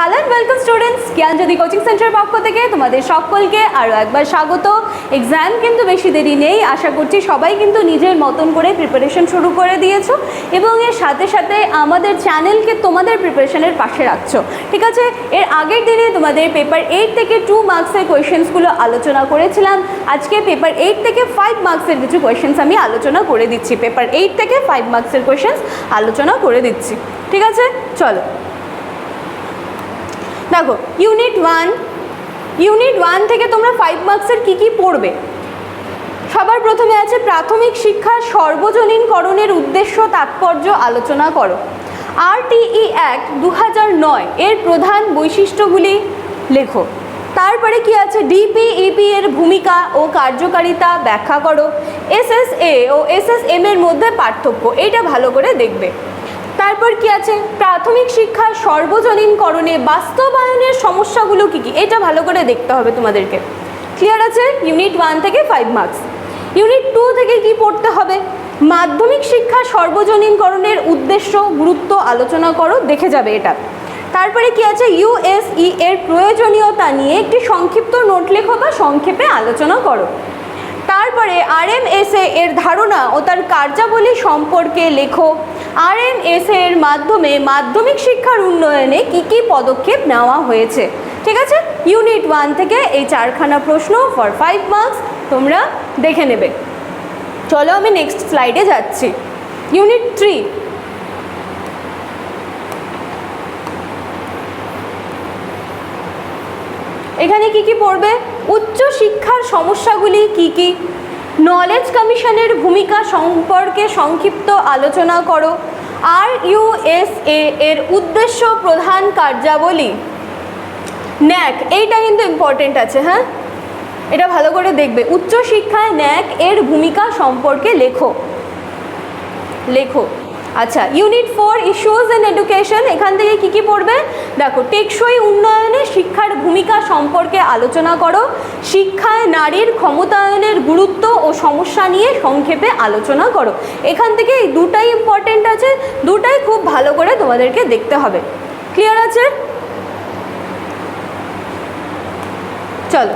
Hello and welcome students Gyanjyoti coaching centre পক্ষ থেকে তোমাদের সকলকে আরও একবার স্বাগত। এক্সাম কিন্তু বেশি দেরি নেই। আশা করছি সবাই কিন্তু নিজের মতন করে প্রিপারেশন শুরু করে দিয়েছ এবং এর সাথে সাথে আমাদের চ্যানেলকে তোমাদের প্রিপারেশনের পাশে রাখছো। ঠিক আছে? এর আগের দিনে তোমাদের পেপার এইট থেকে টু মার্কসের কোয়েশ্চেন্সগুলো আলোচনা করেছিলাম। আজকে পেপার এইট থেকে ফাইভ মার্কসের কিছু কোয়েশ্চেন্স আমি আলোচনা করে দিচ্ছি। পেপার এইট থেকে ফাইভ মার্কসের কোয়েশ্চেন্স আলোচনা করে দিচ্ছি। ঠিক আছে? চলো। দেখো ইউনিট ওয়ান ইউনিট ওয়ান থেকে তোমরা ফাইভ মার্কসের কী কী পড়বে? সবার প্রথমে আছে প্রাথমিক শিক্ষার সর্বজনীনকরণের উদ্দেশ্য, তাৎপর্য আলোচনা করো। আরটিই অ্যাক্ট দু নয় এর প্রধান বৈশিষ্ট্যগুলি লেখো। তারপরে কি আছে? ডিপিইপি এর ভূমিকা ও কার্যকারিতা ব্যাখ্যা করো। এসএসএ ও এস এসএসএম এর মধ্যে পার্থক্য এটা ভালো করে দেখবে। তারপর কি আছে? প্রাথমিক শিক্ষা সর্বজনীনকরণে বাস্তবায়নের সমস্যাগুলো কী কী? এটা ভালো করে দেখতে হবে তোমাদেরকে। ক্লিয়ার আছে? ইউনিট ওয়ান থেকে ফাইভ মার্কস ইউনিট টু থেকে কি পড়তে হবে? মাধ্যমিক শিক্ষা সর্বজনীনকরণের উদ্দেশ্য, গুরুত্ব আলোচনা করো, দেখে যাবে এটা। তারপরে কি আছে? ইউএসই এর প্রয়োজনীয়তা নিয়ে একটি সংক্ষিপ্ত নোট লেখো বা সংক্ষেপে আলোচনা করো। তারপরে আরএমএসএ এর ধারণা ও তার কার্যাবলী সম্পর্কে লেখো। আরএমএসএ এর মাধ্যমে মাধ্যমিক শিক্ষার উন্নয়নে কি কি পদক্ষেপ নেওয়া হয়েছে? ঠিক আছে? ইউনিট ওয়ান থেকে এই চারখানা প্রশ্ন ফর ফাইভ মার্কস তোমরা দেখে নেবে। চলো আমি নেক্সট স্লাইডে যাচ্ছি। ইউনিট থ্রি এখানে কি কি পড়বে? উচ্চ শিক্ষার সমস্যাগুলি কি কি? নলেজ কমিশনের ভূমিকা সম্পর্কে সংক্ষিপ্ত আলোচনা করো। আর ইউএসএ এর উদ্দেশ্য প্রধান কার্যাবলী। ন্যাক, এইটা কিন্তু ইম্পর্টেন্ট আছে হ্যাঁ? এটা ভালো করে দেখবে। উচ্চশিক্ষায় ন্যাক এর ভূমিকা সম্পর্কে লেখো। লেখো। আচ্ছা unit four issues in education এখান থেকে কি কি পড়বে? দেখো, টেকসই উন্নয়নে শিক্ষার ভূমিকা সম্পর্কে আলোচনা করো। শিক্ষায় নারীর ক্ষমতায়নের গুরুত্ব ও সমস্যা নিয়ে সংক্ষেপে আলোচনা করো। এখান থেকে এই দুটাই ইম্পর্টেন্ট আছে, দুটাই খুব ভালো করে তোমাদেরকে দেখতে হবে। ক্লিয়ার আছে? চলো।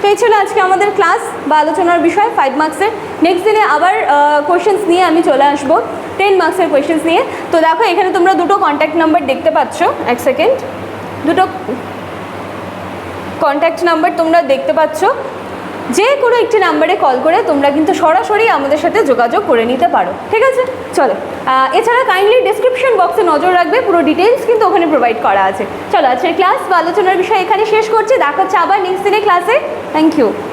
তো এই ছিল আজকে আমাদের ক্লাস বা আলোচনার বিষয় ফাইভ মার্কসের নেক্সট দিনে আবার কোয়েশ্চেন্স নিয়ে আমি চলে আসব টেন মার্কসের কোয়েশ্চেন্স নিয়ে। তো দেখো, এখানে তোমরা দুটো কন্ট্যাক্ট নাম্বার দেখতে পাচ্ছ, এক সেকেন্ড দুটো কন্ট্যাক্ট নাম্বার তোমরা দেখতে পাচ্ছ। যে কোনো একটি নাম্বারে কল করে তোমরা কিন্তু সরাসরি আমাদের সাথে যোগাযোগ করে নিতে পারো, ঠিক আছে? চলো এছাড়া কাইন্ডলি ডিসক্রিপশন বক্সে নজর রাখবে, পুরো ডিটেলস কিন্তু ওখানে প্রোভাইড করা আছে। চলো, আজকের ক্লাস বা আলোচনার বিষয় এখানে শেষ করছি, দেখা হচ্ছে আবার নেক্সট দিনে ক্লাসে থ্যাংক ইউ